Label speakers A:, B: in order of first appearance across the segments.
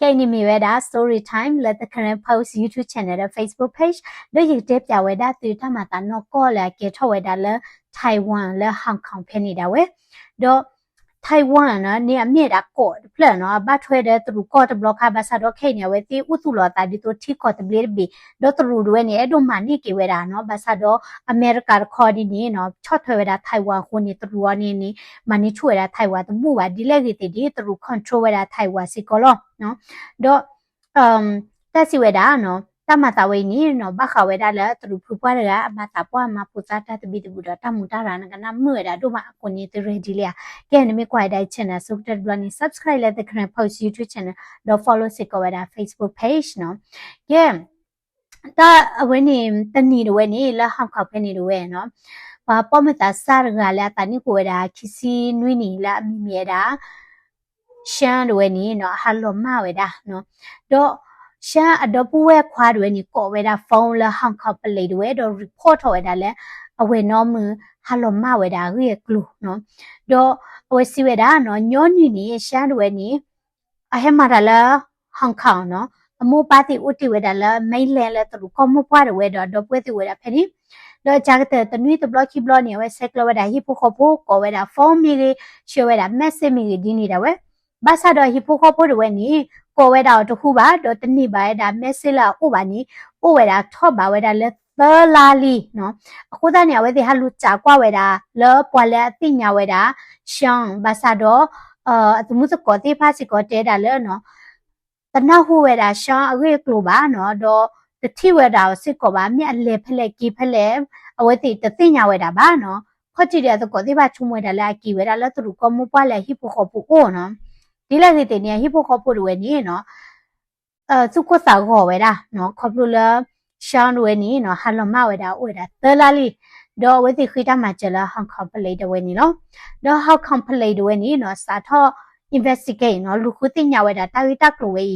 A: ကဲနေမီဝဲတာ story time let the current post youtube channel နဲ့ facebook page တို့ရတဲ့ပြဝဲတာသူထမတာနော်ကောလာကေထဝဲတာလဲ taiwan လဲ hong kong ဖြစ်နေတာဝဲတော့ Taiwan နော်နေအမြင့်တာကော့ပလန်နော်ဘာထွဲတဲ့သူကော့တဘလခါဘာသာတော့ခဲနေဝဲတီဥစုလောတာဒီတို့ထိကော့တဘလဘီတော့သူတို့ဝဲနေအဲ့တို့မှနေကေဝဲတာနော်ဘာသာတော့အမေရိကခေါ်ဒီနေနော်ချော့ထွဲဝဲတာ Taiwan ခုနေသူတို့ကနေနေမနီချွဲတာ Taiwan တမှုပါဒီလက်ကြီးတီဒီသူတို့ control ဝဲတာ Taiwan စီကောလောနော်တော့အမ်တက်စီဝဲတာနော် တမတာဝိနီနော်ဘခဝဲဒါလဲသူဖူပွားရကအမတာပွားမပူတာတပိတဘူတာတမှုတာရနကနမွေတာတို့မအကိုနေတရဒီလျာကဲနမေကွာတိုင်း channel ဆုတ်တက်ဘလနီ subscribe လက်တဲ့ခရ post youtube channel တော့ follow စစ်ကောဝဲတာ facebook page နော်ကဲတာအဝဲနေတနီတော့ဝဲနေလဟောက်ခောက်ဖဲနေတော့ဝဲနော်ဘာပေါ်မတာစားရကလည်းတနီကိုဝဲတာခီစီနွိနီလာအမိမြဲတာရှမ်းတော့ဝဲနေနော်ဟယ်လိုမဝဲတာနော်တော့ ရှာအဒပူဝဲခွာတွေနီကောဝဲတာဖုန်းလဟောင်ခပလေတွေတော့ report ထော်ဝဲတာလဲအဝဲနော်မဟလိုမဝဲတာရဲ့ကလူနော်တော့အဝဲစီဝဲတာနော်ညောနီနီရှာတွေနီအဟဲမာတာလာဟောင်ကောင်နော်အမိုးပါတိဥတီဝဲတာလာမိလဲလဲတူကောမပွားတွေဝဲတော့တော့ပွဲတိဝဲတာဖဲနီတော့ဂျာကတဲ့တနွေတဘလကီဘလနေဝဲဆက်ကလဝဲတာဟီပိုခိုပိုကောဝဲတာဖုန်းမီကြီးရှေဝဲတာမက်ဆေ့မီကြီးဒီနေတာဝဲဘာသာတော့ဟီပိုခိုပိုတွေဝဲနီ ကိုဝဲတာတခုပါတော့တနိပါဒါမက်ဆေလာဥပါနီဥဝဲတာထော့ပါဝဲတာလဲသလာလီနော်အခုတည်းနေဝဲဒီဟာလူကြာကွာဝဲတာလောပွာလဲအတိညာဝဲတာရှောင်းဘာသာတော့အာအမှုစကောတိဖာစီကောတဲတာလဲနော်တနဟုဝဲတာရှောင်းအဝဲကလိုပါနော်တော့တတိဝဲတာစစ်ကောပါမြက်လေဖလဲကီဖလဲအဝဲတိတတိညာဝဲတာပါနော်ခွတ်ကြည့်တဲ့ကောတိဖာချုံဝဲတာလဲကီဝဲတာလဲသူကမပွာလဲဟိပိုခေါပူအိုနော် ဒီလက်စီတင်နေဟိပိုခေါပူတွေနေနော်အဲစုခွစာခေါ်ဝဲတာနော်ခေါပလူလာရှောင်းတွေနေနော်ဟလမဝဲတာဝဲတာသလာလီတော့ဝဲတိခိတမှာကျလာဟောင်ကောင်ပလေတဝဲနေနော်တော့ဟောက်ကောင်ပလေတဝဲနေနော်စာထော့ investigate နော်လူခုတင်ညာဝဲတာတာဝိတက်လိုဝဲ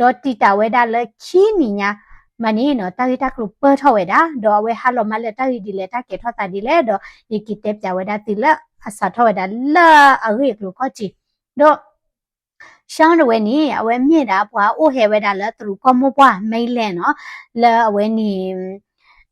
A: တော့တီတာဝဲတာလက်ခီနီညာမနီနော်တာဝိတက်လိုပတ်ထော့ဝဲတာတော့ဝဲဟလမလက်တာဝိဒီလက်တာကေထော့တာဒီလက်တော့ဒီကိတက်ပြဝဲတာတီလက်အစာထော့ဝဲတာလာအဝဲကလိုခေါချီတော့ ရှောင်းတဝဲနီအဝဲမြင့်တာပွာအိုဟဲဝဲတာလဲသူကမောပွားမိလဲနော်လဲအဝဲနီ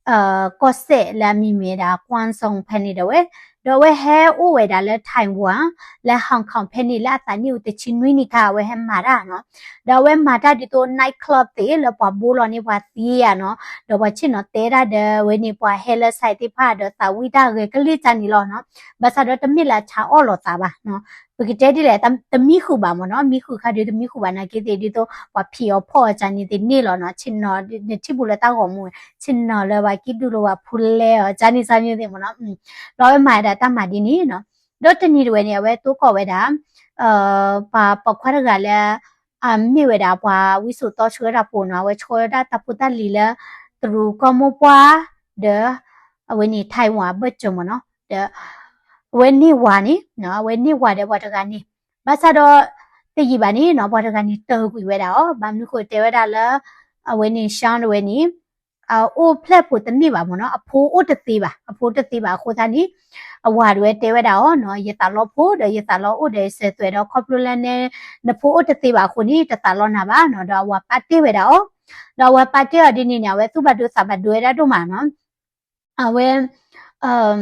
A: အာကော့ဆက်လာမီမီတာကွမ်ဆုံဖက်နေတော့ဝဲတော့ဝဲဟဲအိုဝဲတာလဲထိုင်ဝမ်လဲဟောင်ကောင်ဖက်နေလာတနီဦးတချင်းနွိနီခါဝဲဟဲမာရာနော်တော့ဝဲမာတာဒီတော့ night club တေလပဘူလောနေပါတီးရနော်တော့ဝချင်နော်တဲရတဲ့ဝဲနေပွားဟဲလဆိုင်တိဖာတော့သဝိတာရေကလေးချန်နီလောနော်ဘာသာတော့တမစ်လာချာအော်လောတာပါနော် ပကတဲ့ဒီလေတမီခုပါမနော်မီခုခါဒီတမီခုပါနာကေတေဒီတော့ဝဖီယောဖောချန်နီတေနေလောနော်ချင်နော်ဒီချိဘူးလေတောက်ကောမှုချင်နော်လေဝကိဒူလောဝဖူလဲချန်နီစာမျိုးတေမနော်လောဝဲမာတာတမဒီနီနော်တော့တနီတွေနေဝဲတိုးကောဝဲတာအာပါပခွာရကလည်းအမေဝဲတာပွားဝိစုတော့ချွေတာပုံနော်ဝဲချွေတာတပူတလီလဲသူကမပွားဒအဝနေထိုင်ဝါဘတ်ကြမနော်ဒ ဝဲနေဝါနေနော်ဝဲနေဝါတဲ့ဘာတကနေဘာသာတော့တကြီးပါနေနော်ဘာတကနေတောကွေဝဲတာဩဘာမျိုးကိုတဲဝဲတာလဲအဝဲနေရှောင်းဝဲနေအိုဖလက်ဖို့တနည်းပါမနော်အဖိုးအိုတသေးပါအဖိုးတသေးပါခိုးသားနီအဝါတွေတဲဝဲတာဩနော်ရတာလောဖို့ရတာလောအိုတဲ့ဆဲသွဲတော့ခေါပလိုလန်နဲ့နဖိုးအိုတသေးပါခုနီတတာလောနာပါနော်တော့ဝါပတ်တေးဝဲတာဩတော့ဝါပတ်တေးရဒီနေညာဝဲသူ့ဘတ်တို့စဘတ်တွေရတော့မှာနော်အဝဲအမ်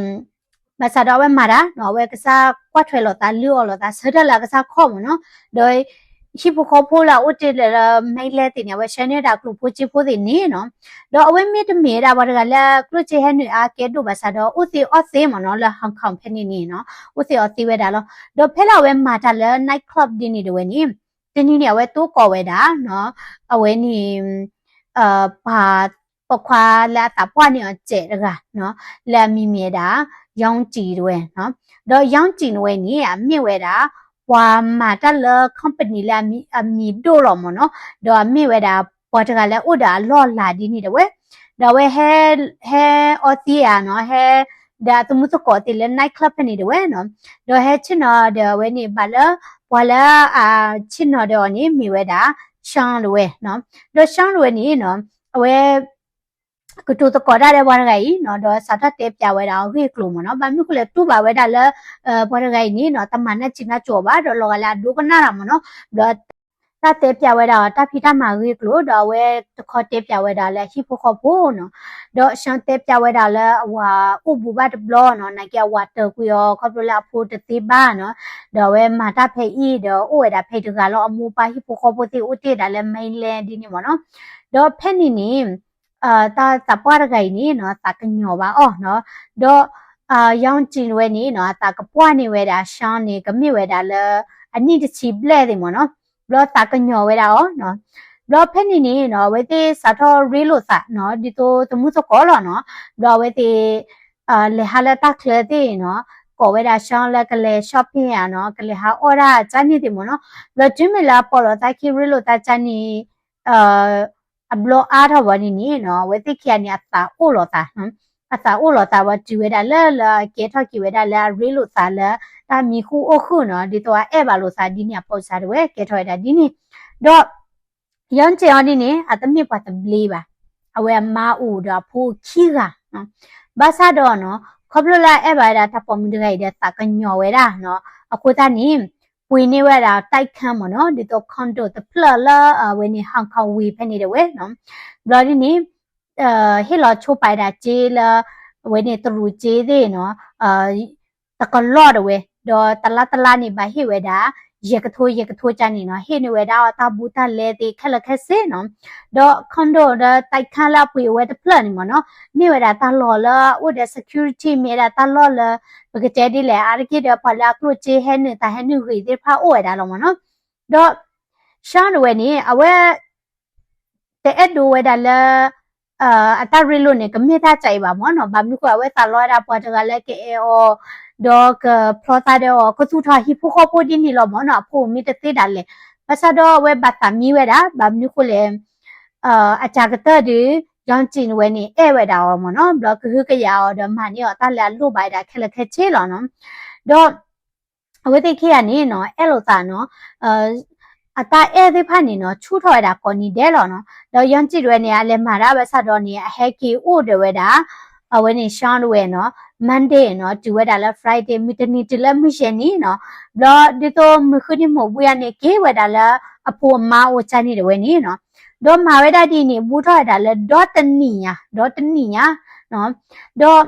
A: မဆာတော့ဝဲမာတာနော်ဝဲကစားကွက်ထွဲလို့တာလူော်လို့တာဆဒလာကစားခေါ်မနော်ဒိုရှိဖို့ခေါ်ဖို့လာဥတေလမိလဲတင်ရဝဲရှန်နေတာကလူဖို့ချဖို့တင်နေနော်တော့အဝဲမီတမေတာဘာတကလာကလူချေဟန်နအာကဲတို့ဘာဆာတော့ဥစီအော့စေမနော်လာဟန်ခေါင်ဖနေနေနော်ဥစီအော့စီဝဲတာလို့တော့ဖဲလာဝဲမာတာလဲ night club ဒီနေတယ်ဝဲနေတင်းနေရဝဲတိုးကော်ဝဲတာနော်အဝဲနေအာဘာပခွာလာတာပွားနေအောင်ကျဲတကနော်လာမီမြေတာ ရောင်းကြည်တွေနော်တော့ရောင်းကြည်တွေနေအမြင့်ဝဲတာပွာမာတလ company လာမီအမီတို့လောမနော်တော့မြင့်ဝဲတာပေါ်တကလည်းဥဒါလော့လာဒီနေတယ်ဝဲတော့ဝဲဟဲဟဲအော်တီယာနော်ဟဲဒါသူမှုစကောတီလဲ night club နေတယ်ဝဲနော်တော့ဟဲချင်တော့တဲ့ဝဲနေပါလားဘွာလာအာချင်တော့တော့နေမိဝဲတာရှောင်းလွဲနော်တော့ရှောင်းလွဲနေနော်အဝဲ ကတူတကောဒါတဲ့ဘွားဂိုင်နော်တော့စာထတ်တဲ့ပြဝဲတာဟိကလိုမနော်ဘာမျိုးကလေတူပါဝဲတာလဲဘွားဂိုင်နီနော်တမန်နဲ့ချင်နာကြောပါတော့လောကလာဒုကနာရမနော်တော့တတဲ့ပြဝဲတာတဖီတမာရီကလို့တော့ဝဲတခေါ်တဲ့ပြဝဲတာလဲဟိဖို့ခေါ်ဖို့နော်တော့ရှန်တဲ့ပြဝဲတာလဲဟွာဥပူဘတ်ဘလောနော်နိုင်ကဝါတကူရောခေါ်ပလာဖို့တတိပါနော်တော့ဝဲမာတာဖေဤတော့ဥဝဲတာဖေတကလောအမူပါဟိဖို့ခေါ်ဖို့တိဥတေတာလဲမိန်လန်ဒီနေမနော်တော့ဖက်နေနေ အာတာတပွားရခိုင်နေနော်တကညောပါအော်နော်တော့အာရောင်ကျင်ဝဲနေနော်တကပွားနေဝဲတာရှောင်းနေကမြဝဲတာလဲအနိတချီပလဲတယ်မနော်ဘလောတာကညောဝဲတာอ๋อနော်ဘလောဖက်နေနေနော်ဝဲတေစာထောရီလို့စာနော်ဒီတိုတမှုစကောလောနော်ဘလောဝဲတေအာလေဟာလတာကလေတေနော်ကောဝဲတာရှောင်းလက်ကလေး shopping ရနော်ကလေးဟာအော်ရာချာနေတယ်မနော်ဘလောကျွမလာပေါ်လို့တာခီရီလို့တာချာနေအာအ ဘလောအားထောဝနီနေနော်ဝဲတေခရနေအတာအိုလို့တာနော်အတာအိုလို့တာဝတူဝဲတာလဲလဲကေထောက်ကီဝဲတာလဲရီလို့စာလဲတာမီခုအခုနော်ဒီတော့အဲ့ပါလို့စာဒီနေပေါ့စားတယ်ဝဲကေထောက်တာဒီနေတော့ရန်ချေအဒီနေအတမီပတ်တဘလီပါအဝဲမာဦးတော့ဖိုးခီကနော်ဘာသာတော့ နော်ခေါပလလာအဲ့ပါတာတပေါ်မီတဲ့တဲ့တကညော်ဝဲတာနော်အခုတနီဝီနေဝဲတာတိုက်ခမ်းမနော်ဒီတော့ကွန်ဒိုတဖလာလာဝဲနေဟောင်ကောင်ဝီဖနေတယ်ဝဲနော် ยกทัวเยกทัวจานี่เนาะเฮนเวดาตาบูตาเลติคละคเซเนาะดอคอนโดดอไตคาลาปุยเวตเพลนมเนาะมีเวดาตาลอละอุด security มีดาตาลอละปกเจดิแลอาริกิดอพลากรุเจเฮนตาเฮนหุยเดพาโอเวดาลอมเนาะดอชานเวนี่อเวแต่เอ็ดดูเวดาละเอ่ออัตราเรลุเนี่ยก็มีท่าใจบ่เนาะบางนึกว่าเวตาลอดาพอจะกันแล้วเกเอโอ တော့ကပလောတာတော့ကသူထားဟိဖိုခေါ်ပိုဒီနီလောမောနော်ဖိုမီတသေးတာလေပစတော့ဝဲဘတ်တာမီဝဲတာဘာမျိုးကိုလေအာအချာကတဲ့ဒီရောင်းကျင်ဝဲနေအဲ့ဝဲတာရောမောနော်ဘလော့ကခုကရအော်တော့မနီရောတလည်းလို့ပိုက်တာခက်လက်ခက်ချေလောနော်တော့အဝဲတိခေရနေနော်အဲ့လိုသာနော်အာအတာအဲဒီဖာနေနော်ချူထော်ရတာပေါ်နေတယ်လောနော်တော့ယွန်ကြည့်ရွယ်နေရလဲမှာတာပဲဆက်တော့နေအဟက်ကီအိုတဝဲတာ အဝဲနေရှောင်းဝဲနော် Monday နော်ဒီဝဲတာလဲ Friday မီတနီတလဲမရှင်နီနော်ဘလောဒီတော့မခုဒီမဘူးရနေကေဝဲတာလဲအဖို့မာဝချနေတယ်ဝဲနီနော်တော့မာဝဲတာဒီနေဘူးထော်ရတာလဲဒေါ်တနီညာဒေါ်တနီညာနော်တော့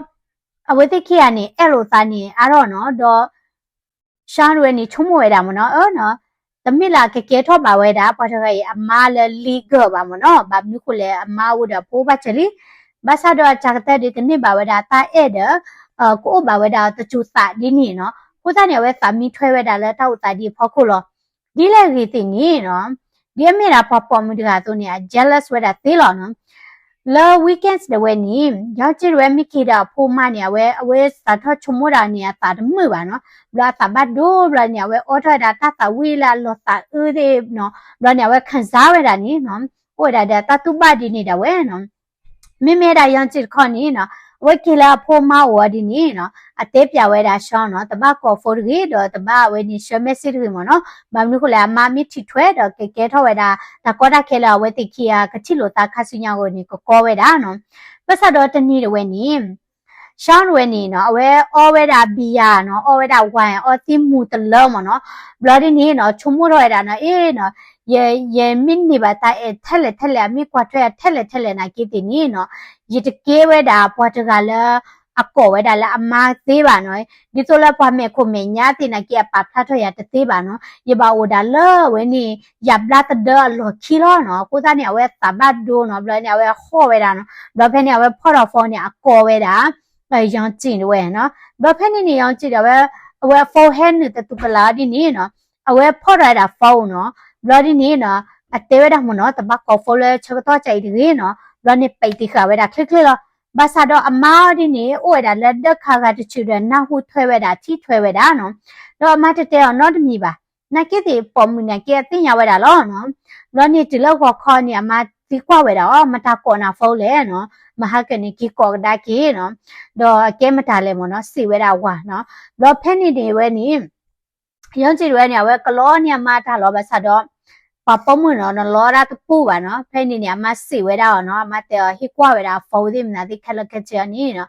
A: အဝဲတိခေရနေအဲ့လိုသားနေအဲ့တော့နော်တော့ရှောင်းဝဲနေချုံမဝဲတာမနော်အော်နော်တမစ်လာကကဲထော့ပါဝဲတာပေါ်ထရရဲ့အမားလေလီဂပါမနော်ဘာမျိုးကိုလေအမားဝဒပိုးပါချလီ ဘာသာတော့ချာကတဲ့ဒီတနစ်ပါဝဲတာတာအဲ့တဲ့အကိုဘာဝဲတာတချူစာဒီနီနော်ကိုသားနေဝဲစာမီထွဲဝဲတာလဲတောက်တာဒီဖောက်ခုလောဒီလေရီတင်နီနော်ဒီအမေရာပပမှုတကဆိုနေ jealous ဝဲတာသေးလောနော်လော weekends de we ni ya chi re mi ki da pho ma ne we we sa tho chu mo da ne ta de mu ba no bla ta ba do bla ne we order da ta ta we la lo ta u de no bla ne we khan sa we da ni no o da da ta tu ba di ni da we no မိမဲတာရန်ချစ်ခေါနီနော်ဝက်ကလာဖိုမာဝဒီနီနော်အသေးပြဝဲတာရှောင်းနော်တပတ် ကော်ဖိုရီတော့တပတ်ဝဲနီရှမက်စစ်ရီမနော်ဘာမလို့ခလာမမီတီထွဲတော့ကဲကဲထောဝဲတာတကောတာခဲလာဝဲတိခီယာကချီလိုတာခါစညာကိုနီကောကောဝဲတာနော်ပတ်စတော့တနီဝဲနီရှောင်းဝဲနီနော်အဝဲအော်ဝဲတာဘီယာနော်အော်ဝဲတာဝိုင်အော်တိမူတလုံးမနော်ဘလော်ဒီနီနော်ချုံမို့တော့ရတာနော်အေးနော် ye ye min ni ba ta e thele thele mi kwa thwe thele thele na ki ti ni no ye de ke we da pwa ta ga la အကောဝဲဒါလာအမသေးပါနော်ဒီဆိုလာပွားမဲ့ခုမညာတင်နာကီအပါဖတ်ထရတသေးပါနော်ရပါဝဒါလဝဲနေရပလာတဒလောခီလောနော်ကိုသားနေဝဲသဘတ်ဒိုနော်ဘလနေဝဲခေါ်ဝဲတာနော်ဘလဖဲနေဝဲဖော်တော့ဖုန်းနေအကောဝဲတာအဲရောင်းကျင်ဝဲနော်ဘလဖဲနေနေရောင်းကျင်တယ်ဝဲအဝဲ forehead နဲ့တူပလာဒီနေနော်အဝဲဖော်ရတာဖုန်းနော် bloody ni no ate weda mo no ta ba ko follow chho to chai di no bloody pai ti kha weda click click lo ba sa do ama di ni o weda let the kha ga ti chu de na hu thwe weda ti thwe weda no do ama te te no de mi ba na ke ti pom mu na ke tin ya weda lo no bloody ti lo ko kho ni ama ti kwa weda o ma ta ko na fo le no မဟာကနီကီကောဒါကီနော်တော့အကဲမတာလဲမနော်စီဝဲတာဝါနော်တော့ဖက်နေနေဝဲနီ ယုံကြည်ရွယ်နေဝဲကလောနေမှာတာလောပဲဆက်တော့ပပမနော်နော်လောရာတပူပါနော်ဖဲနေနေမှာစီဝဲတာနော်မတဲ့ဟိကွာဝဲတာဖိုဒီမနာဒီခလကချာနီနော်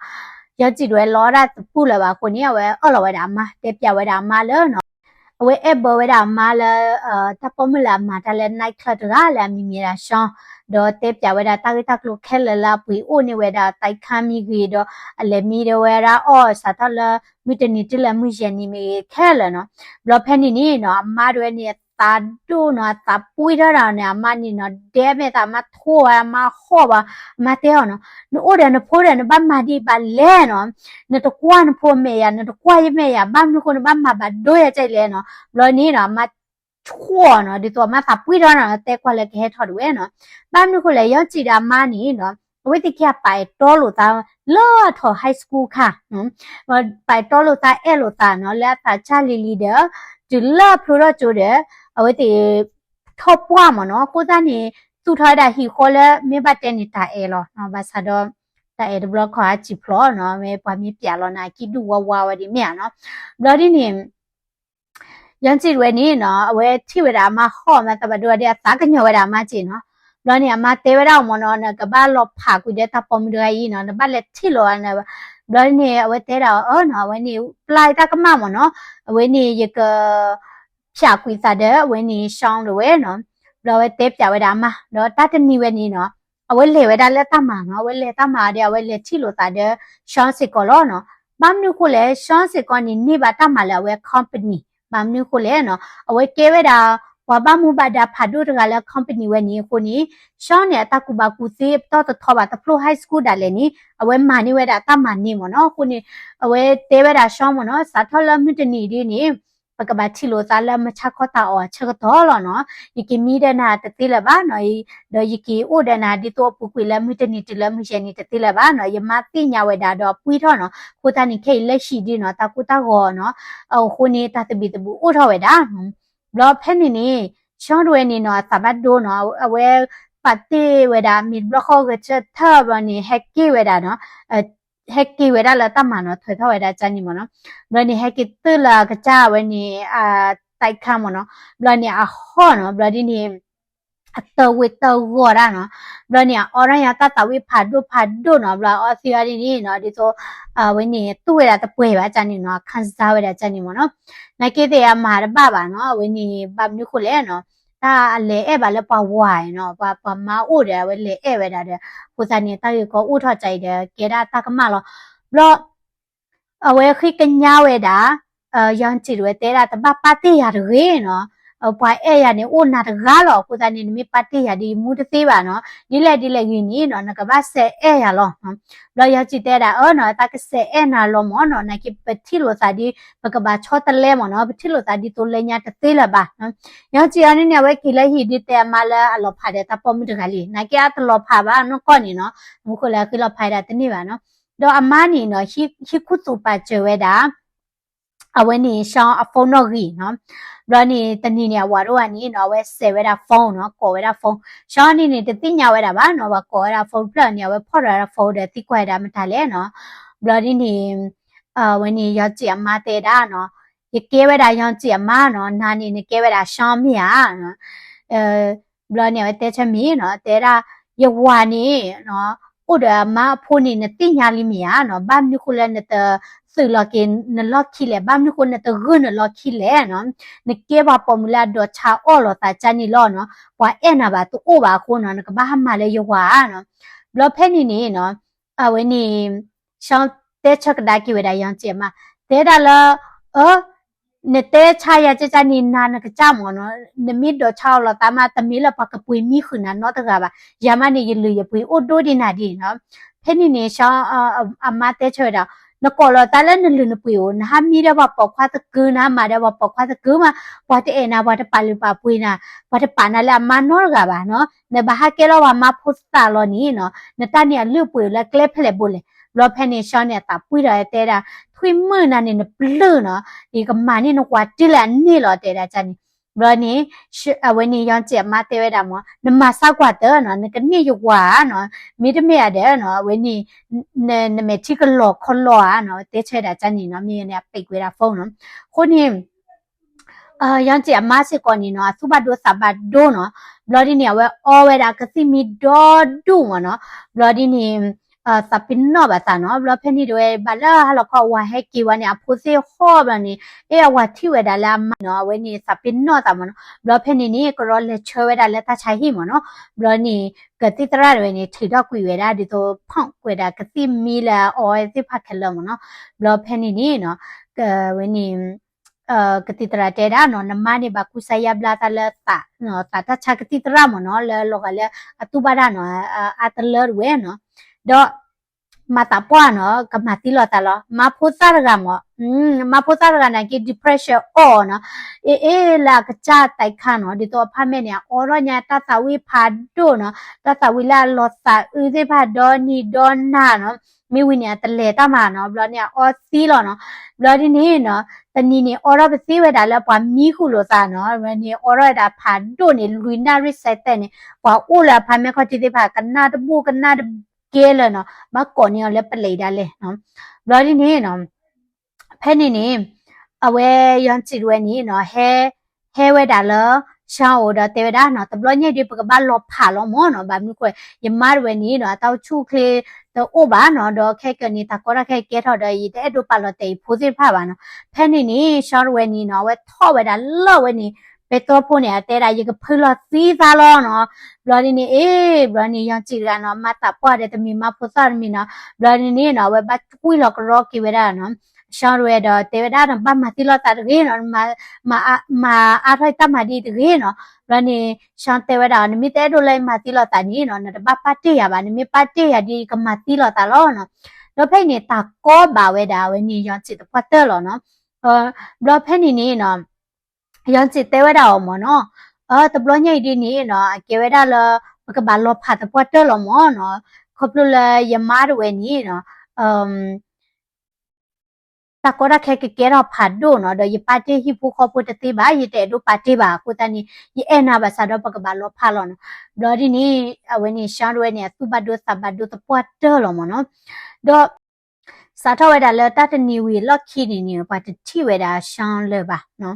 A: ယုံကြည်ရွယ်လောရာတပူလာပါကိုနေဝဲအော်လောဝဲတာမှာတက်ပြဝဲတာမှာလောနော် အဝဲအဘောဝဲတာမာလာအာတပမလာမာတလဲ night club တကလာမီမီရာရှောင်းတော့တေပြဝဲတာတာဂီတာကလုခဲလလာပွေအိုနေဝဲတာတိုက်ခမ်းမီကြီးတော့အလဲမီရဝဲတာအော်စာတလာမီတနီတလမှုရနီမီခဲလနော်ဘလဖက်နီနီနော်အမတွေနေ တာဒုနော်တာပွေရတာနဲ့အမနီနော်ဒဲမဲ့တာမထိုးအမခော့ပါမတဲအောင်နော်နို့တယ်နဖိုးတယ်နဘာမဒီပါလဲနော်နတကွာနဖိုးမေရနတကွာရမေရဘာမခုနဘာမဘာဒိုရကြိုက်လဲနော်ဘလနီနော်မချောနော်ဒီတော့မသာပွေရတာတဲကွာလဲခဲထော်တယ်နော်ဘာမခုလဲရောက်ကြည့်တာမနီနော်ဝိတိကပိုင်တော်လို့သားလော့ထော် high school ခါနော်ပိုင်တော်လို့သားအဲ့လို့သားနော်လက်သားချလီလီတဲ့ဒီလော့ဖလိုတော့ကျိုးတဲ့ အဝိတိထော့ပွားမနော်ကိုသားနေသူထားတာဟီခေါ်လဲမေဘတ်တဲ့နေတာအဲလောနော်ဘာသာတော့တာအဲဘလော့ခေါ်ချီဖလောနော်မေပွားမီပြလောနာကိဒူဝဝဝဒီမြနော်ဘလော်ဒီနေရန်ချီဝဲနေနော်အဝဲထိဝဲတာမဟော့မတဘဒိုတဲ့သာကညောဝဲတာမကြည့်နော်လောနေအမတေဝရအောင်မနော်နကဘာလောဖာကူတဲ့တပမဒရယီနော်နဘလက်ထိလောနလောနေအဝဲတဲတာအော်နော်ဝဲနေပလိုက်တကမမနော်အဝဲနေရက ဖြာကွေစားတဲ့ဝဲနေရှောင်းလို့ဝဲနော်လောဝဲတဲပြဝဲတာမနော်တတနီဝဲနေနော်အဝဲလေဝဲတာလက်တမနော်ဝဲလေတမတဲ့အဝဲလေထိလို့စားတဲ့ရှောင်းစစ်ကောလောနော်ဘာမနုခုလေရှောင်းစစ်ကောနေနေပါတမလာဝဲ company ဘာမနုခုလေနော်အဝဲကဲဝဲတာဝဘာမူဘာဒါဖာဒိုတကလည်း company ဝဲနေခုနီရှောင်းနေတကူဘာကူစေတော့တော့ဘာတဖလို high school ဒါလည်းနီအဝဲမာနေဝဲတာတမနေမနော်ခုနီအဝဲတဲဝဲတာရှောင်းမနော်စာထော်လမီတနီဒီနီ ပကဘာချီလိုသားလမချခတာအောချက်တော့လောနော်ယကီမီဒနာတတိလဘာနော်ဒေယကီအိုဒနာဒီတော့ပူကွေလမီတနီတလမရှနီတတိလဘာနော်ယမတိညာဝဲတာတော့ပွီးတော့နော်ကိုတနီခေလက်ရှိဒီနော်တကူတာကောနော်အောခုနေတတဘီတဘူးအိုထောဝဲတာဘလော့ဖက်နေနေရှောင်းတွေနေနော်သဘတ်ဒိုနော်အဝဲပတ်တေဝဲတာမီဘလော့ခေါကချက်သဘနီဟက်ကီဝဲတာနော်အဲဟက်ကီဝဲတာလာတမနော်ထွေထောဝဲတာ ချန်နီမနော်ဘလနီဟက်ကီတလာကကြဝဲနီအာတိုက်ခမနော်ဘလနီအဟောနော်ဘလဒီနီအတဝေတဝရနော်ဘလနီအော်ရရတတဝေဖာဒုဖာဒုနော်ဘလအော်စီရီနီနော်ဒီဆိုအဝင်းနီသူ့ဝဲတာတပွဲပါချန်နီနော်ခန်းစားဝဲတာချန်နီမနော်နိုင်ကေတဲ့မှာရပါပါနော်ဝင်းနီပမ်နုခုလဲနော် ဒါလေအဲ့ပါလေပွားဝိုင်းနော်ပွားပွားမအိုတယ်ဝဲလေအဲ့ဝဲတာတဲ့ဟိုစားနေတာရေကိုဥထော့ကြိုက်တယ်ကေတာတကမလောဘလော့အဝဲခိကညာဝဲတာအယန်ချီဝဲတဲတာတပပတိရရေနော်အ ပွားအဲ့ရနေအိုနာတကားလောကိုစားနေမိပတ်တိရဒီမူတသေးပါနော်ဒီလက်ဒီလက်ကြီးနီနော်ငကဘာဆဲအဲ့ရလောနော်ဘလောရချီတဲတာအော်နော်တကဆဲအဲ့နာလောမောနော်နကိပတိလိုစားဒီဘကဘာချောတလဲမောနော်ပတိလိုစားဒီတိုလဲညာတသေးလပါနော်ယောချီအနေနဲ့ဝဲကိလဲဟီဒီတဲမလာအလောဖာတဲ့တပေါ်မှုတကလေးနကိအတလောဖာပါနော်ကောနီနော်မခုလဲကိလောဖိုင်တာတနေ့ပါနော်တော့အမနီနော်ဟိဟိခုတူပါကျွဲတာ အဝဲနေရှောင်းအဖုန်းတော့ကြီးနော်ဘလနီတနီနေဝါတော့ကနေနော်ဝဲဆယ်ဝဲတာဖုန်းနော်ကော်ဝဲတာဖုန်းရှောင်းနေနေတတိညာဝဲတာပါနော်ဘာကော်ဝဲတာဖုန်းပလန်နေဝဲဖော်ရတာဖုန်းတဲ့တိကွဲတာမထားလဲနော်ဘလနီနေအဝဲနေရောက်ကြည့်အမတဲ့တာနော်ရကဲဝဲတာရောက်ကြည့်အမနော်နာနေနေကဲဝဲတာရှောင်းမြာနော်အဲဘလနီဝဲတဲချက်မီနော်တဲတာရဝါနေနော်ဥဒမဖိုးနေနတိညာလီမီယာနော် สื่อลอกินนลอกขี้แหละบ้านทุกคนเนี่ยตะกึนลอกขี้แหละเนาะนึกเก็บว่าปอมลาดอชาอ้อลอตาจันนี่ลอเนาะว่าเอ็น่ะบาตัวโอบาคนเนาะก็บ้านมาเลยยว่าเนาะแล้วเพ่นี่นี่เนาะเอาไว้นี่ช่องเตชกดากิเวดายังเจมาเตดาละเออเนี่ยเตชายาจะจานินนานก็จ้ามเนาะนมิดดอชาวลอตามาตะมีละปากะปุยมีขึ้นนะเนาะตะกะบายามานี่ยืนลืออย่าปุยโอโดดินาดีเนาะเพ่นี่นี่ช่องเอ่ออามาเตชวยดา က်ဒါကိဝဒယံချေမတဲဒါလအောနတဲချာရကြကြနီနာနကကြမောနော်နမီဒချောလတမတမီလပကပွေမီခုနာနော်တကပါယမနေရလူရပွေအိုတိုဒီနာဒီနော်ဖဲနေနေရှောင်းအမတဲချေတာနကောလတလည်းနလူနပွေနာမီရဘပေါခွားတကူနာမာရဘပေါခွားတကူမှာဘာတဲ့နာဘာတပါလူပါပွေနာဘာတပါနာလာမနောကပါနော်နဘာဟကဲလောဝမဖုစတာလောနီနော်နတနီလူပွေလကလက်ဖလက်ဘိုလေလောဖဲနေရှောင်းနေတာပွေရတဲ့တာထွေးမနာနေပလူနော်ဒီကမာနေနကွာတိလနေလောတဲ့တာချာနီ ဘရနီအဝနေရောင်းချက်မတဲဝဲတာမနမဆောက်ကွာတဲ့နော်နကနေယကွာနော်မိတမေရတဲ့နော်ဝနေနမေချိကလောခလောอ่ะနော်တဲချဲတာချန်နေနော်မြေနေပိတ်ကွေးတာဖုန်းနော်ခုနေအာရန်ချအမစစ်ကောနီနော်သုဘဒိုစဘဒိုနော်ဘလော်ဒီနေဝဲအော်ဝဲတာကစီမီဒေါ်ဒူမနော်ဘလော်ဒီနေ အာသပင်းနောဘာသာနော်ဘလဖနီတွေဘာလာဟလခေါ်ဝါဟက်ကီဝနီအဖိုစေခေါ်ဘနီအေဝါတီဝဒါလာမနော်ဝနီသပင်းနောတာမနော်ဘလဖနီနီကရောလက်ချဝဒါလက်တချိုင်ဟီမနော်ဘလနီကတိတရတွေနေထိတော့ကွေဝဒါဒီတော့ဖောင့်ကွေတာကတိမီလာအော်စစ်ဖတ်ခလမနော်ဘလဖနီနီနော်ကဝနီ uh ketitra teda no namane ba kusaya blata la ta no ta ta cha ketitra mo no le lo ga le atu bada no atler we no do mata pwa no ka mati lo ta lo ma pho sa ga mo mm ma pho sa ga na ki depression o no e e la ka cha tai kha no di to pha me ne o ro nya ta sa wi pha do no ta sa wi la lo sa u se pha do ni do na no မိဝိညာတလေတမနော်ဘလเนี่ยအော်စီလောနော်ဘလဒီနေနော်တနီနေအော်ရပစီဝဲတာလဲပွာမီခုလို့စားနော်ရနေအော်ရတာဖာဒိုနေလူနာရစ်ဆက်တဲ့နေပွာအိုလာဖာမဲခတိတိဖာကနာတဘူကနာတ ကဲလနော်မကောနေလဲပလေတာလဲနော်ဘလဒီနေနော်ဖဲနေနေအဝဲယွန်ချီဝဲနေနော်ဟဲဟဲဝဲတာလောရှောင်းတော့တေဝဒါနော်တဘလညက်ဒီပကဘာလောဖာလောမောနော်ဗာမျိုးကွယ်ယမရဝဲနီနော်တောက်ချုခလေတော့အိုဘာနော်တော့ခက်ကနီတကောရခက်ကဲထော်တော့ရတဲ့တို့ပါလောတေဖိုးစစ်ဖာပါနော်ဖဲနေနီရှောင်းဝဲနီနော်ဝဲထော့ဝဲတာလော့ဝဲနီ ပေတော့ဖို့နေတဲတာရကဖလသီးသားလောနော်ဘလဒီနီအေးဘလနီယောင်ကြည့်ကနော်မတ်တာပွားတဲ့တမီမဖို့စားမီနော်ဘလဒီနီနော်ဝဲဘတ်ကွီလောကရောကီဝဲတာနော်ရှောင်းရဲတော့တေဝဒါတော့ဘာမတိလောတာတကယ်နော်မမမအားထိုက်တမဒီတကယ်နော်ရနေရှောင်းတေဝဒါနမိတဲတို့လိုက်မတိလောတာနီနော်နတပပတ်တေရပါနမိပတ်တေရဒီကမတိလောတာလောနော်တော့ဖိနေတာကောပါဝဲတာဝဲနေရောချစ်တပတ်တယ်လောနော်အော်ဘလဖိနေနေနော် yon chi te wa da o mo no a te blo nyai di ni no ke wa da lo ka ba lo pha te po te lo mo no ko plo la ya ma de we ni no um ta ko ra khe ke ke ra pha do no do yi pa te hi pu kho pu te ti ba yi te do pa te ba ko ta ni yi e na ba sa do pa ka ba lo pha lo no do di ni a we ni sha do we ni tu ba do sa ba do te po te lo mo no do စာထဝဲတာလဲတတနီဝီလော့ခီနီနီပါတတိဝဲတာရှောင်းလဲပါနော်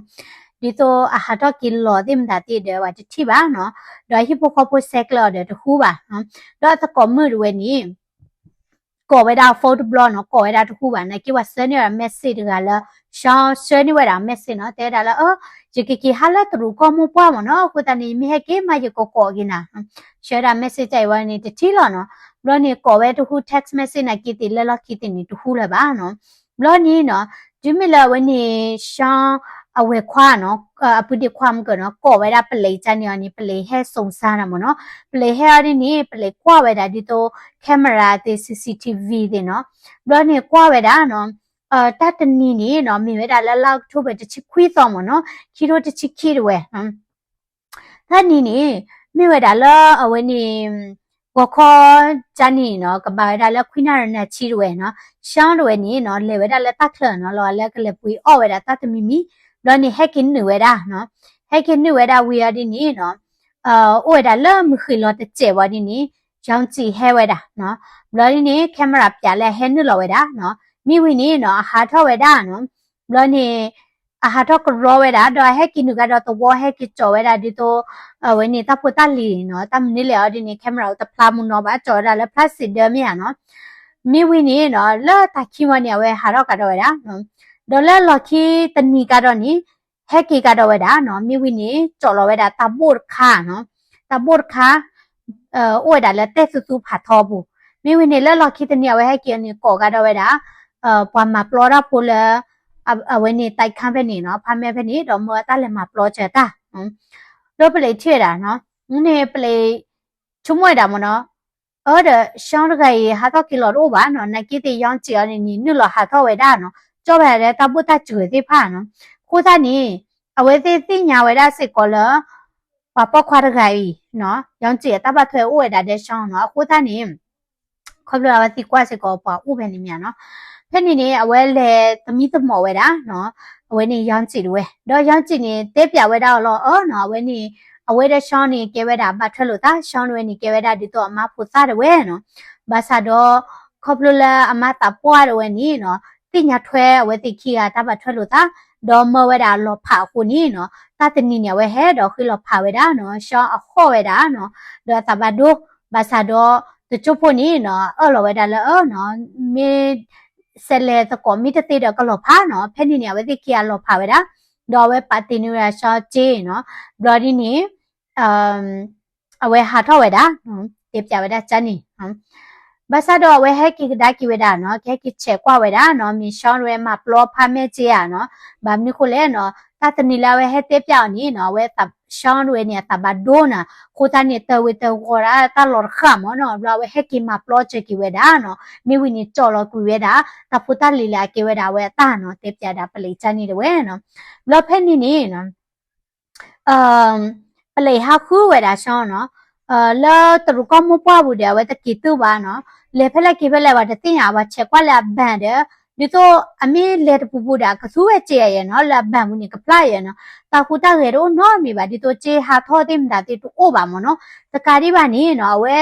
A: ဒီတော့အဟာတော့ကီလောဒီမတာတိတယ်ဝတ်တိပါနော်တော့ဟိပိုခေါပိုဆက်ကလောတဲ့တခုပါနော်တော့သကောမရွဲနီကောဝဲတာ photo blog နော်ကောဝဲတာတခုပါနဲ့ကိဝဆန်ရ message တကလည်းရှောင်းဆွဲနေဝဲတာ message နော်တဲတာလားအော်ဂျကီကီဟာလာတူကောမပွားမနော်ကိုတနီမိဟကေမယကိုကောကင်းနာ share တာ message ကြိုင်ဝါနေတတိလောနော်ဘလောနေကောဝဲတခု text message နဲ့ကီတီလဲလောကီတီနေတခုလဲပါနော်ဘလောနေနော်ဒီမီလာဝနေရှောင်း အဝဲခွာနော်အပူဒီခွာမကနော်ကောဝဲတာပလေချန်နီနီပလေဟဲစုံစားတာမနော်ပလေဟဲအဒီနီပလေကွာဝဲတာဒီတော့ကင်မရာတေ CCTV တွေနော်ဘလောနေကွာဝဲတာနော်အာတတနီနီနော်မြင်ဝဲတာလက်လောက်ထုတ်ပဲတချခွေးဆောင်မနော်ခီရိုတချခီရွယ်ဟမ်ဒါနီနီမြင်ဝဲတာလောအဝဲနီကိုခေါ်ဂျာနီနော်ကဘာဒါလက်ခွိနာရနဲ့ချီရွယ်နော်ရှောင်းရွယ်နီနော်လေဝဲတာလက်တက်ခလနော်လောလက်ကလေးပွေအော့ဝဲတာတတမီမီ လောနေဟက်ကင်နဝဲတာနော်ဟက်ကင်နဝဲတာဝီယာဒီနီနော်အာဝဲတာလဲမခီလောတကျဲဝါဒီနီရောင်ကြည့်ဟဲဝဲတာနော်ဘလောဒီနီကင်မရာပြလဲဟဲနလောဝဲတာနော်မိဝီနီနော်ဟာထောဝဲတာနော်ဘလောနေအဟာတော့ကရောဝဲတာတော့ဟက်ကီနုကတော့တဝဟက်ကီကြော်ဝဲတာဒီတော့အဝဲနေတာပတလီနော်တမနီလေအဒီနီကင်မရာတဖလာမနော်ပါကြော်တာလဲဖလက်စစ်ဒမီယာနော်မိဝီနီနော်လာတခီမနီဝဲဟာတော့ကတော့ဝဲတာနော် ဒေါ်လာလော်ခီတနီကတော့နီဟက်ကီကတော့ဝဲတာနော်မိဝီနီကြော်လော်ဝဲတာတဘုတ်ခါနော်တဘုတ်ခါအဲဝဲတာလဲတက်ဆူဆူဖာထောဘူးမိဝီနီလဲလော်ခီတနီဝဲဟက်ကီနီကောကတော့ဝဲတာအဲပွာမပလော်ရာပိုလာအဝဲနေတိုက်ခမ်းပဲနေနော်ဖမ်းမဲပဲနေတော့မောတာလည်းမပလောချတာဟမ်တော့ပလေချေတာနော်နည်းပလေချုံမွေတာမနော်အော်ဒရှောင်းတကရေဟာတော့ကီလိုတော့ပါနော်နကီတီရောင်းချီရနေနီနုလဟာတော့ဝဲတာနော် ကြောပဲတဲ့တပုတ်တကျွေသေးဖာနော်ခိုးသားနေအဝဲသေးသိညာဝဲတာစစ်ကောလပပခွာတကရေနော်ရောင်းချီတပတ်ထွဲဥဝဲတာတဲ့ရှောင်းနော်ခိုးသားနေခေါပလာဝတိကွာစစ်ကောပါဥပဲနေမြန်နော်ဖက်နေနေအဝဲလေသမီးသမော်ဝဲတာနော်အဝဲနေရောင်းချီလွဲတော့ရောင်းချီနေတဲပြဝဲတာလောအော်နော်အဝဲနေအဝဲတဲ့ရှောင်းနေကဲဝဲတာပတ်ထွက်လို့တာရှောင်းဝဲနေကဲဝဲတာဒီတော့အမဖို့စားတယ်ဝဲနော်ဘာသာတော့ခေါပလာအမတာပွားတယ်ဝဲနေနော် တိညာထွဲဝဲတိခီကတပတ်ထွက်လို့တာဒေါ်မဝဲတာလောဖာခုနီနော်တတနီညဝဲဟဲတော့ခိလောဖာဝဲတာနော်ရှောင်းအခေါ်ဝဲတာနော်ဒေါ်တဘဒိုဘာသာတော့တချို့ဖို့နေနော်အော်လောဝဲဒါလဲအော်နော်မေဆယ်လေတကောမိတတိတော့ကလောဖာနော်ဖဲနေနေဝဲတိကရလောဖာဝဲဒါတော့ဝဲပါတင်နရရှာချေနော်ဘလော်ဒီနေအမ်အဝဲဟာထောက်ဝဲဒါနော်တေပြဝဲဒါချန်နီဟမ် ဘာသာတော့ဝဲဟက်ကီဒါကီဝဲဒါနော်ကဲကီချေကွာဝဲဒါနော်မင်းရှောင်းရဲမှာပလောဖာမဲချေရနော်ဘာမနီကိုလဲနော်တတ်တနီလာဝဲဟက်တဲ့ပြောင်းနီနော်ဝဲတပ်ရှောင်းရဲနေတာဘာဒိုနာကိုတန်နေတဲ့ဝဲတဲ့ဂောရာတလော်ခါမနော်ဘာဝဲဟက်ကီမှာပလောချေကီဝဲဒါနော်မိဝီနီကြော်လောကူဝဲဒါတဖူတလီလာကီဝဲဒါဝဲတာနော်တဲ့ပြတာပလေချန်နေတယ်ဝဲနော်ဘလော့ဖက်နီနေနော်အမ်ပလေဟာခူဝဲဒါရှောင်းနော် အာလာတရကမပွားဘူးတယ်ဝဲတကီတူပါနော်လေဖက်လက်ကေဖက်လက်ပါတတင်ရပါချက်ကွက်လက်ဘန်တယ်ဒီတော့အမေလက်ပူပူတာကဆူရဲ့ကျေရရဲ့နော်လက်ဘန်ဘူးနေကပလာရဲ့နော်တာကူတာရဲ့တော့နော်မိပါဒီတော့ကျေဟာထောတဲ့မတာတီတူအိုပါမနော်တကာဒီပါနေနော်ဝဲ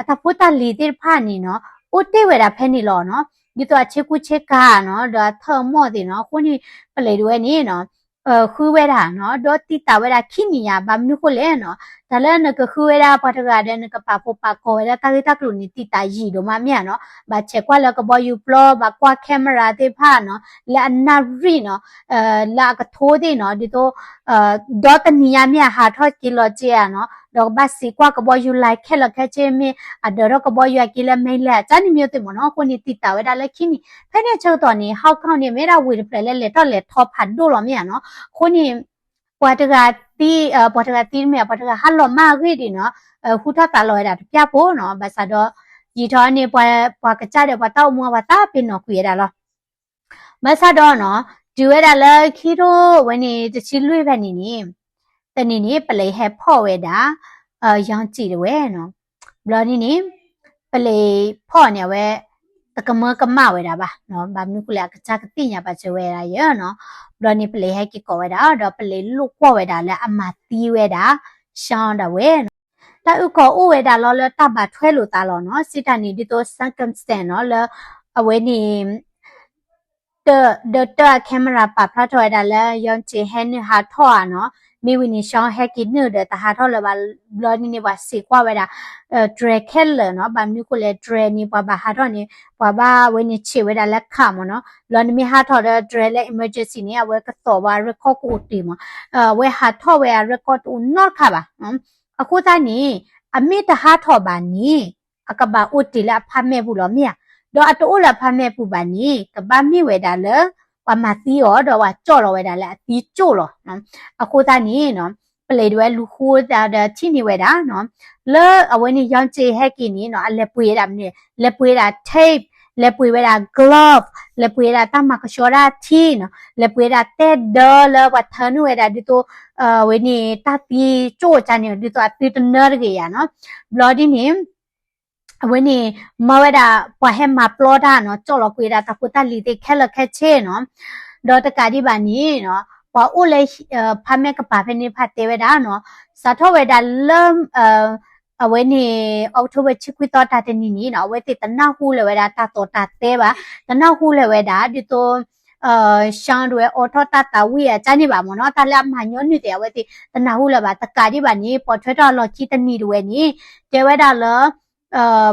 A: အတဖို့တာလီတဲ့ဖာနေနော်အိုတဲ့ဝဲတာဖဲနေလောနော်ဒီတော့ချေကူချေကာနော်ဒါထော်မော့တယ်နော်ခုနေပလေတွေနေနော် 呃，khu wé da no do ti ta wé da khini ya ba mnu ko le no da le na ko khu wé da pa ta ga de na ka pa po pa ko wé da ta ta klu ni ti ta yi do ma mya no ba che kwa la ko bo you pro ba kwa camera te pha no la na ri no ờ la ka tho de no di to ờ do ta ni ya mya ha tho ki lo che ya no တော့ဘတ်စီကွာကဘောယူလိုက်ခဲလခဲချေမီအဒရကဘောယူကီလမဲလာချာနီမျိုးတင်မနော်ကိုနီတီတာဝဲဒါလက်ခင်းနီဖဲနေချောတော်နီဟောက်ခေါနေမဲရာဝီဖလဲလဲတော့လဲထောဖတ်ဒိုလောမြန်နော်ကိုနီပွားတကတီအပွားတကတီမဲပွားတကဟာလောမာဂရီဒီနော်ဟူထတာလောရတာပြဖို့နော်ဘတ်ဆာတော့ဒီထောနေပွားပွားကကြတဲ့ပွားတော့မွားပါတာပင်နော်ခွေရတာလောမဆာတော့နော်ဒီဝဲဒါလဲခီရိုဝနေတချီလွေပဲနေနေ တနေနေပလေဟဲဖော့ဝဲတာအာရောင်းကြည့်တယ်ဝဲနော်ဘလော်နေနေပလေဖော့နေဝဲတကမကမဝဲတာပါနော်ဘာမနုကလကချကတိညာပါချဝဲတာရနော်ဘလော်နေပလေဟဲကီကောဝဲတာတော့ပလေလုကွဝဲတာလဲအမတီးဝဲတာရှောင်းတာဝဲတာဥကောဥဝဲတာလောလတပါထွဲလို့တာလောနော်စစ်တနီဒီတော့ circumstance နော်လအဝဲနေတဒတကင်မရာပါဖတ်ထွဲတာလဲရောင်းချေဟဲနေဟာထော်နော် မိဝီနီရှောင်းဟက်ကိနုဒတဟာထောလဘဘလနီနေပါစီကွာဝဲတာအဲဒရကဲလနော်ဘာမျိုးကိုလေဒရနီပါဘာဟာတော့နေပါဘာဝဲနေချေဝဲတာလက်ခမနော်လော်နီမီဟာထောဒဒရလေ emergency နေဝဲကတော့ဘာ record ကိုတီမအဲဝဲဟာထောဝဲ record ဦးနော်ခပါနော်အခုသားနေအမိတဟာထောပါနီအကဘာဦးတီလာဖမ်းမဲ့ဘူးလို့မြတော့အတိုးလာဖမ်းမဲ့ဘူးပါနီကဘာမိဝဲတာလေ ပမာသီရောတော့ဝါကြော့တော့ဝဲတာလေအသီးကျို့လို့နော်အခုသားနေနော်ပလေတွေလူခိုးတာချိနေဝဲတာနော်လဲအဝဲနေရောင်းချေဟက်ကီနေနော်အလက်ပွေးတာမနေလက်ပွေးတာ tape လက်ပွေးဝဲတာ glove လက်ပွေးတာတမကရှောရာသီနော်လက်ပွေးတာတဲ့ဒေါ်လဝတ်ထနဝဲတာဒီတော့အဝဲနေတာတီကျို့ချနေဒီတော့အတီတနရကြီးရနော် bloody name အဝင်းနေမဝဒပဟဲမှာပလောဒါနော်ကြော်လကွေတာကပုတလီတဲ့ခဲလခဲချေနော်ဒေါ်တကာဒီပါနီနော်ပေါ်ဦးလေဖမဲကပါဖနေဖတ်တဲ့ဝဒါနော်စာထောဝဒါလမ်အဝဲနေအောက်တိုဘာချစ်ခွေတော့တာတဲ့နီနီနော်ဝဲတဲ့တနဟုလေဝဒါတာတော်တာတဲ့ပါတနဟုလေဝဒါဒီတော့အာရှန်တွေအော်ထတာတာဝီရချနေပါမနော်တလမညောညွတဲ့ဝဲတဲ့တနဟုလေပါတကာဒီပါနီပေါ်ထွက်တော့လောကြီးတနီတွေနီတဲဝဲတာလော အာ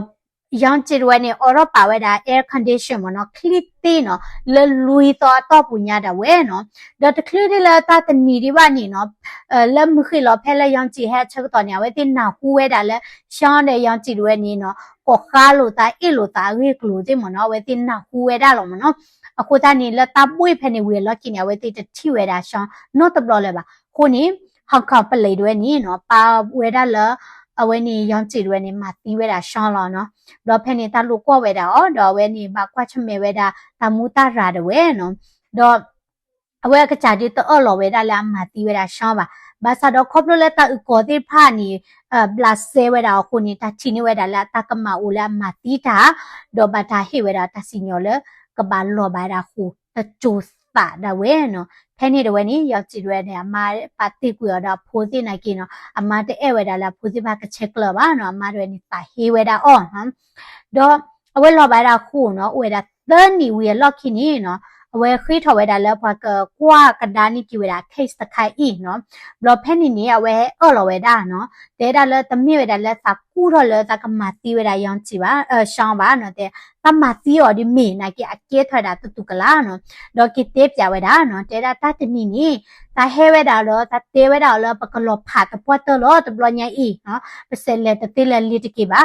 A: ရောင်ချစ်ဝဲနေအော်ရောပါဝဲတာ air condition မနော် clip သေးနော်လလူီတော့တော့ပညာတာဝဲနော်ဒါတကလေးလာတာတနီဒီပါနေနော်အဲလမခိလောဖဲလဲရောင်ချစ်ဟဲချက်တော့ညာဝဲတင်နာဟူဝဲတာလဲရှောင်းတဲ့ရောင်ချစ်ဝဲနေနော်ကောခါလို့တာအလို့တာရေကလို့တင်မနော်ဝဲတင်နာဟူဝဲတာလို့မနော်အခုတနေလတာပွေဖဲနေဝဲလော့ကင်ရဝဲတိတတိဝဲတာရှောင်း not the problem ပါခုနေဟောက်ခေါပလေတွေနေနော်ပါဝဲတာလား အဝဲနေရောင်းချီရွဲနေမှာတီးဝဲတာရှောင်းလောနော်တော့ဖဲနေတာလို့ကွက်ဝဲတာဩတော့ဝဲနေမှာကွက်ချမဲဝဲတာတမူတာရာတဝဲနော်တော့အဝဲကကြတိတော့လော်ဝဲတာလာမှာတီးဝဲတာရှောင်းပါဘာသာတော့ခေါပလိုလက်တာဥကောတိဖာနီအဘလတ်ဆေဝဲတာခုနေတာချီနေဝဲတာလာတကမဦးလာမတီတာတော့ဘာတာဟေဝဲတာတစီညောလကဘာလော်ဘာတာခုတကျိုးပါဒဝဲနော် ဖဲနေတဝဲနေရောက်ကြည့်ရွဲနေအမပါတိကူရတော့ဖိုးသိနိုင်ကိနော်အမတဲ့ဝဲတာလာဖိုးသိပါကချက်ကလပါနော်အမတွေနေတာဟေဝဲတာအော်ဟမ်တော့အဝဲလော်ပါတာခုနော်ဝဲတာသနီဝီလော့ခိနေနော် အဝဲခိထော်ဝဲတာလဲဘကကွာကဒါနီကီဝဲတာ case တခိုင်ဤနော်ဘလဖဲနီနီအဝဲအော်လော်ဝဲတာနော်တဲတာလဲတမိဝဲတာလဲစာကူတော့လဲတာကမတီဝဲတာယောင်ချီပါအရှောင်းပါနော်တဲ့တမတီော်ဒီမေနာကီအကဲထွက်တာတူတူကလာနော်ဒေါ်ကီတေးပြဝဲတာနော်တဲတာတတနီနီတာဟဲဝဲတာလောတာတေဝဲတာလောပကလောဖာတပွတ်တလောတဘလညာဤနော်ပစလေတတိလေလီတကီပါ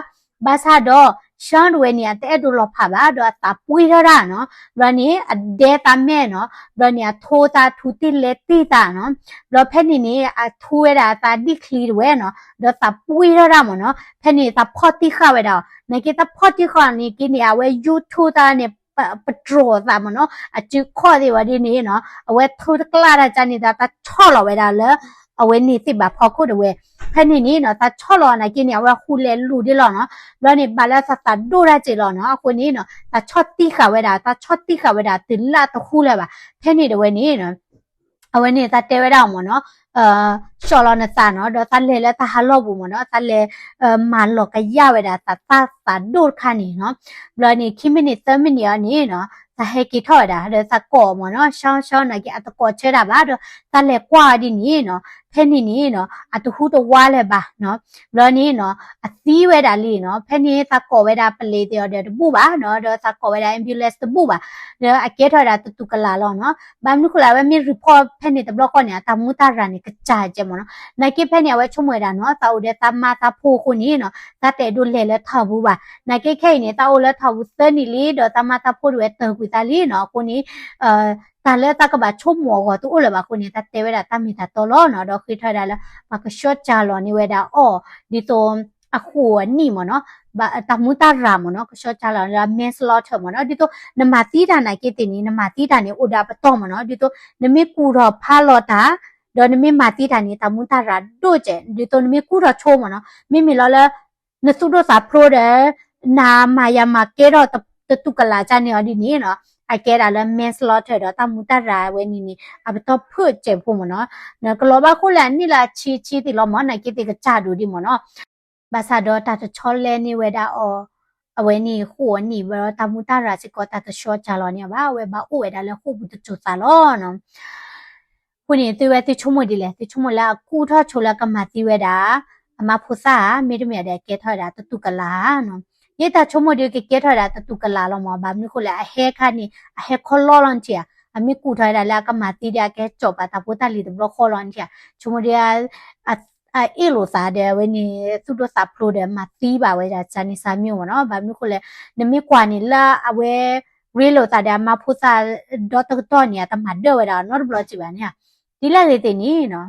A: ဘာသာတော့ ရှန်ရွေနီတဲ့ဒူလောဖာပါတော့တာပွေရတာနော်ဘလနီအဒေတာမဲနော်ဘလနီထိုးတာထူတိလေတိတာနော်ဘလဖက်နီနီအထူဝဲတာတာဒီခလီဝဲနော်တော့တာပွေရတာမနော်ဖက်နီတာဖော့တိခဝဲတာနေကတာဖော့တိခနီကိနီအဝဲ YouTube တာနေပထရိုသာမနော်အချခေါ်ဒီဝဒီနေနော်အဝဲထူတကလာတာချနေတာတာချော့လောဝဲတာလေ အဝဲနေတိပါဖော်ခုတဝဲဖက်နေနေနော်တာချော့လောနာကိနေအဝဲခူလေလူဒီလောနော်လောနေဘာလာသတာဒိုရချေလောနော်အခုနေနော်တာချော့တိခဝဲတာတာချော့တိခဝဲတာတိလာတခူလဲပါဖက်နေတဝဲနေနော်အဝဲနေတာတဲဝဲတာမနော်အာရှော်လောနတာနော်တော့တလဲလဲတဟာလောဘူးမနော်တလဲမာလောကရဝဲတာတတတာဒိုခါနေနော်ဘလနေခိမိနိသမနီယနေနော်တဟေကီထော်တာတဲ့စကောမနော်ရှောင်းရှောင်းနာကအတကောချဲတာပါတော့တလဲကွာဒီနေနော် ဖဲနေနေနော်အတခုတဝါလဲပါနော်ဘလနေနော်အသီးဝဲတာလေးနော်ဖဲနေစကောဝဲတာပလေးတဲ့တဲ့ပူပါနော်တော့စကောဝဲတာ ambulance တပူပါတော့အကဲထော်တာတူတူကလာလောနော်ဘာမနုခလာဝဲမြေ report ဖဲနေတဲ့ block ကောညာတမူတာရန်နေကကြကြမနော်နိုင်ကိဖဲနေဝဲချုံမွေတာနော်တာဦးတဲ့တမတာဖိုးခုနေနော်တတဲ့တို့လဲလဲထောက်ဘူးပါနိုင်ကိခဲနေတာဦးလဲထောက်ဘူးစနီလေးတော့တမတာဖိုးတွေတောက်ကွေတာလေးနော်ကိုနေအာ တာလဲတကဘာချုံမောကတူလဲပါကိုနေတာတဲဝဲတာတမီတာတော်လောနော်တော့ခိထတာလဲဘာကရှော့ချလောနေဝဲတာအော်ဒီတော့အခုနီမနော်ဘာတမူတာရာမနော်ကရှော့ချလာလာမင်းစလော့ထမနော်ဒီတော့နမတီတာနိုင်ကိတင်နီနမတီတာနေအိုဒါပတော့မနော်ဒီတော့နမေကူတော့ဖာလော်တာဒေါ်နမေမာတီတာနေတာမူတာရာတို့ကျဒီတော့နမေကူတော့ချိုးမနော်မိမိလောလဲနစုတော့စာပရိုတဲ့နာမာယာမာကေတော့တတုကလာချနေအဒီနေနော် အကဲတာလဲ manslaughter တော့တမူတရာဝဲနီနီအဘတော့ဖွကျဖို့မနော်နော်ကလောဘခုလာနိလာချီချီတီလောမနိုင်ကိတိကချဒူဒီမနော်ဘာသာတော့တတချောလဲနေဝဲတာအော်အဝဲနီခုဝနီဘရတမူတရာစကောတတရှောချလောနေပါဝဲဘာဥဝဲတာလဲခုဘူးတချူစာလောနော်ခုနေသွေးဝဲတိချုံမဒီလေတိချုံမလာကူထချိုလာကမတိဝဲတာအမဖူစာမေတ္တမြတဲ့ကဲထော်တာတတုကလာနော်ယေတာချုံမဒီကကဲထော်တာတတုကလာလော မဘာမျိုးခုလဲအဟဲခါနေအဟဲခေါ်လောလွန်ချာအမေကူထားတာလာကမတိတဲ့ကဲကြောပါတာပိုတလီတဘလခေါ်လွန်ချာချုံမဒီအအဲလိုစားတယ်ဝနေသူတို့စာပရိုတယ်မတီးပါဝဲတာချာနေစာမျိုးပေါ့နော်ဘာမျိုးခုလဲနမေကွာနေလာအဝဲရီလိုတာတယ်မဖူစာဒေါ်တော့နေတမတ်တော့ဝဲတာနော်ဘလချီပါနေဒီလက်လေးတင်နေနော်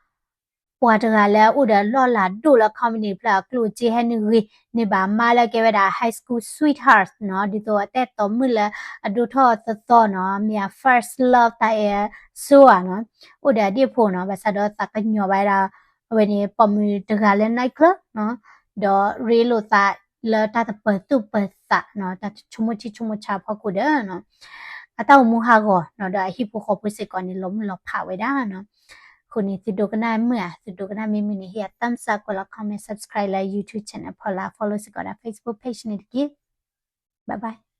A: ပွာတကလည်းဥဒလော်လာဒိုလကွန်မြူနီပလာကလူချီဟန်ရီနေပါမာလကဲဝဲတာ high school sweetheart နော်ဒီတော့တဲ့တော်မူလအဒူထောသသောနော်မြာ first love တဲ့ဆိုอ่ะနော်ဥဒဒီဖို့နော်ဘာစတော့တကညောပါတာဝဲနေပမူတကလည်း night club နော်တော့ real လို့တာလာတာပတုပစနော်တချမချီချမချဖောက်ကိုတဲ့နော်အတောက်မူဟာကောနော်ဒါဟိပိုခေါ်ပစစ်ကောနေလုံးလောဖဝဲတာနော် ခုနေစစ်ဒိုကနာမြာစစ်ဒိုကနာမီမီနေဟီတမ်ဆာကောလာ comment subscribe လာ YouTube channel ဖော်လာ follow စကောလာ Facebook page နေတကီ bye bye